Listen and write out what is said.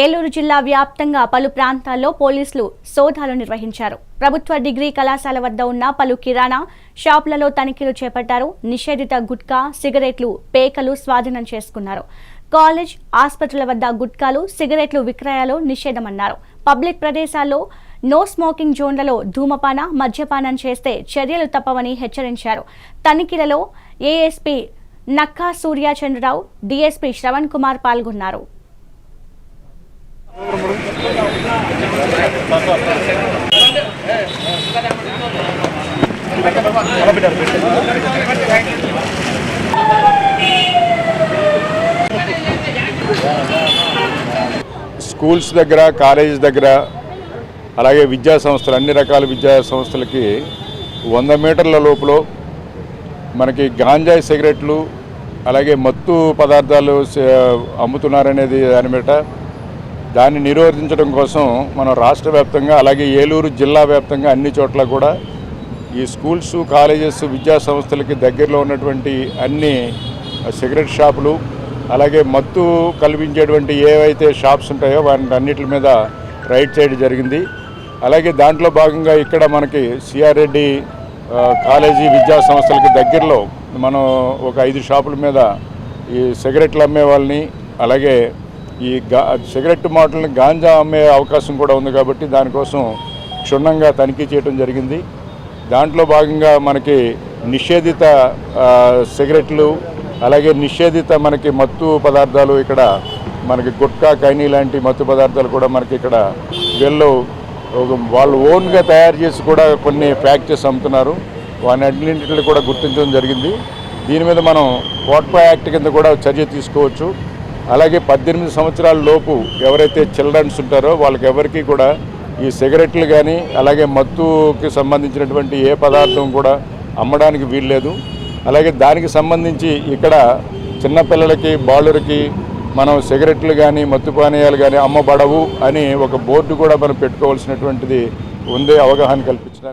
ఏలూరు జిల్లా వ్యాప్తంగా పలు ప్రాంతాల్లో పోలీసులు సోదాలు నిర్వహించారు. ప్రభుత్వ డిగ్రీ కళాశాల వద్ద ఉన్న పలు కిరాణా షాపులలో తనిఖీలు చేపట్టారు. నిషేధిత గుట్కా సిగరెట్లు పేకలు స్వాధీనం చేసుకున్నారు. కాలేజ్ ఆసుపత్రుల వద్ద గుట్కాలు సిగరెట్లు విక్రయాలు నిషేధమన్నారు. పబ్లిక్ ప్రదేశాల్లో నో స్మోకింగ్ జోన్లలో ధూమపాన మద్యపానం చేస్తే చర్యలు తప్పవని హెచ్చరించారు. తనిఖీలలో ఏఎస్పీ నక్కా సూర్యాచంద్రరావు డీఎస్పీ శ్రవణ్ కుమార్ పాల్గొన్నారు. స్కూల్స్ దగ్గర కాలేజ్ దగ్గర అలాగే విద్యా సంస్థలు అన్ని రకాల విద్యా సంస్థలకి వంద మీటర్ల లోపల మనకి గాంజాయి సిగరెట్లు అలాగే మత్తు పదార్థాలు అమ్ముతున్నారనేది దాని మీద దాన్ని నిరోధించడం కోసం మనం రాష్ట్ర వ్యాప్తంగా అలాగే ఏలూరు జిల్లా వ్యాప్తంగా అన్ని చోట్ల కూడా ఈ స్కూల్స్ కాలేజెస్ విద్యా సంస్థలకి దగ్గరలో ఉన్నటువంటి అన్ని సిగరెట్ షాపులు అలాగే మత్తు కల్పించేటువంటి ఏవైతే షాప్స్ ఉంటాయో వాటి అన్నిటి మీద రైడ్ చేయడం జరిగింది. అలాగే దాంట్లో భాగంగా ఇక్కడ మనకి సిఆర్ రెడ్డి కాలేజీ విద్యా సంస్థలకి దగ్గరలో మనం ఒక ఐదు షాపుల మీద ఈ సిగరెట్లు అమ్మే వాళ్ళని అలాగే ఈ గా సిగరెట్ మాటలను గాంజా అమ్మే అవకాశం కూడా ఉంది కాబట్టి దానికోసం క్షుణ్ణంగా తనిఖీ చేయడం జరిగింది. దాంట్లో భాగంగా మనకి నిషేధిత సిగరెట్లు అలాగే నిషేధిత మనకి మత్తు పదార్థాలు ఇక్కడ మనకి గుట్కా కైనీ లాంటి మత్తు పదార్థాలు కూడా మనకి ఇక్కడ వీళ్ళు ఒక వాళ్ళు ఓన్గా తయారు చేసి కూడా కొన్ని ప్యాక్ చేసి అమ్ముతున్నారు. వాని అన్నింటిని కూడా గుర్తించడం జరిగింది. దీని మీద మనం కోట్పా యాక్ట్ కింద కూడా చర్య తీసుకోవచ్చు. అలాగే పద్దెనిమిది సంవత్సరాల లోపు ఎవరైతే చిల్డ్రన్స్ ఉంటారో వాళ్ళకి ఎవరికి కూడా ఈ సిగరెట్లు కానీ అలాగే మత్తుకి సంబంధించినటువంటి ఏ పదార్థం కూడా అమ్మడానికి వీల్లేదు. అలాగే దానికి సంబంధించి ఇక్కడ చిన్నపిల్లలకి బాలురికి మనం సిగరెట్లు కానీ మత్తు పానీయాలు కానీ అమ్మబడవు అని ఒక బోర్డు కూడా మనం పెట్టుకోవాల్సినటువంటిది ఉంది అవగాహన కల్పించడానికి